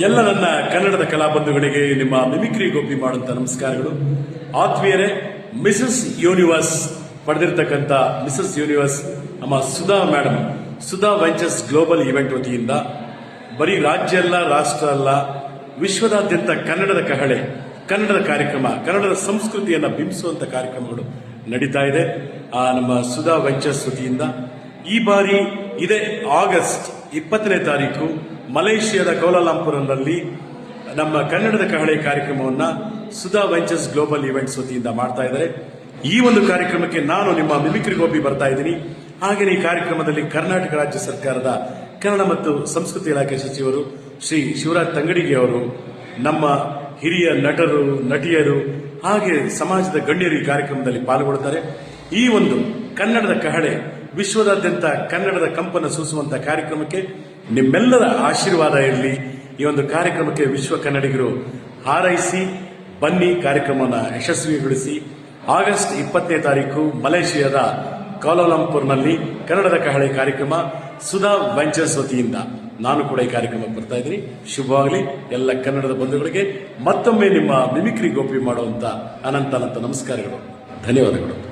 ಎಲ್ಲ ನನ್ನ ಕನ್ನಡದ ಕಲಾಬಂಧುಗಳಿಗೆ ನಿಮ್ಮ ಮಿಮಿಕ್ರಿ ಗೋಪಿ ಮಾಡುವಂತ ನಮಸ್ಕಾರಗಳು. ಆತ್ಮೀಯರೇ, ಮಿಸಸ್ ಯೂನಿವರ್ಸ್ ಪಡೆದಿರ್ತಕ್ಕಂಥ ಮಿಸಸ್ ಯೂನಿವರ್ಸ್, ನಮ್ಮ Sudha madam Sudha ventures global event ವತಿಯಿಂದ, ಬರೀ ರಾಜ್ಯ ಅಲ್ಲ, ರಾಷ್ಟ್ರ ಅಲ್ಲ, ವಿಶ್ವದಾದ್ಯಂತ ಕನ್ನಡದ ಕಹಳೆ, ಕನ್ನಡದ ಕಾರ್ಯಕ್ರಮ, ಕನ್ನಡದ ಸಂಸ್ಕೃತಿಯನ್ನು ಬಿಂಬಿಸುವಂತ ಕಾರ್ಯಕ್ರಮಗಳು ನಡೀತಾ ಇದೆ. ಆ, ನಮ್ಮ ಸುಧಾ ವೆಂಚರ್ಸ್ ವತಿಯಿಂದ ಈ ಬಾರಿ ಇದೇ ಆಗಸ್ಟ್ ಇಪ್ಪತ್ತನೇ ತಾರೀಕು ಮಲೇಷಿಯಾದ ಕೌಲಾಲಂಪುರ್ನಲ್ಲಿ ನಮ್ಮ ಕನ್ನಡದ ಕಹಳೆ ಕಾರ್ಯಕ್ರಮವನ್ನು ಸುಧಾ ವೆಂಚರ್ಸ್ ಗ್ಲೋಬಲ್ ಇವೆಂಟ್ಸ್ ವತಿಯಿಂದ ಮಾಡ್ತಾ ಇದ್ದಾರೆ. ಈ ಒಂದು ಕಾರ್ಯಕ್ರಮಕ್ಕೆ ನಾನು ನಿಮ್ಮ ಮಿಮಿಕ್ರಿ ಗೋಪಿ ಬರ್ತಾ ಇದ್ದೀನಿ. ಹಾಗೆಯೇ ಈ ಕಾರ್ಯಕ್ರಮದಲ್ಲಿ ಕರ್ನಾಟಕ ರಾಜ್ಯ ಸರ್ಕಾರದ ಕನ್ನಡ ಮತ್ತು ಸಂಸ್ಕೃತಿ ಇಲಾಖೆ ಸಚಿವರು ಶ್ರೀ ಶಿವರಾಜ್ ತಂಗಡಿಗೆ ಅವರು, ನಮ್ಮ ಹಿರಿಯ ನಟರು, ನಟಿಯರು, ಹಾಗೆ ಸಮಾಜದ ಗಣ್ಯರು ಈ ಕಾರ್ಯಕ್ರಮದಲ್ಲಿ ಪಾಲ್ಗೊಳ್ಳುತ್ತಾರೆ. ಈ ಒಂದು ಕನ್ನಡದ ಕಹಳೆ ವಿಶ್ವದಾದ್ಯಂತ ಕನ್ನಡದ ಕಂಪನ ಸೂಸುವಂತ ಕಾರ್ಯಕ್ರಮಕ್ಕೆ ನಿಮ್ಮೆಲ್ಲರ ಆಶೀರ್ವಾದ ಇರಲಿ. ಈ ಒಂದು ಕಾರ್ಯಕ್ರಮಕ್ಕೆ ವಿಶ್ವ ಕನ್ನಡಿಗರು ಹಾರೈಸಿ, ಬನ್ನಿ ಕಾರ್ಯಕ್ರಮವನ್ನು ಯಶಸ್ವಿಗೊಳಿಸಿ. ಆಗಸ್ಟ್ ಇಪ್ಪತ್ತನೇ ತಾರೀಕು ಮಲೇಷಿಯಾದ ಕೌಲಾಲಂಪುರ್ನಲ್ಲಿ ಕನ್ನಡದ ಕಹಳೆ ಕಾರ್ಯಕ್ರಮ ಸುಧಾ ವೆಂಚರ್ಸ್ ವತಿಯಿಂದ. ನಾನು ಕೂಡ ಈ ಕಾರ್ಯಕ್ರಮಕ್ಕೆ ಬರ್ತಾ ಇದ್ದೀನಿ. ಶುಭವಾಗಲಿ. ಎಲ್ಲ ಕನ್ನಡದ ಬಂಧುಗಳಿಗೆ ಮತ್ತೊಮ್ಮೆ ನಿಮ್ಮ ಮಿಮಿಕ್ರಿ ಗೋಪಿ ಮಾಡುವಂತ ಅನಂತ ಅನಂತ ನಮಸ್ಕಾರಗಳು. ಧನ್ಯವಾದಗಳು.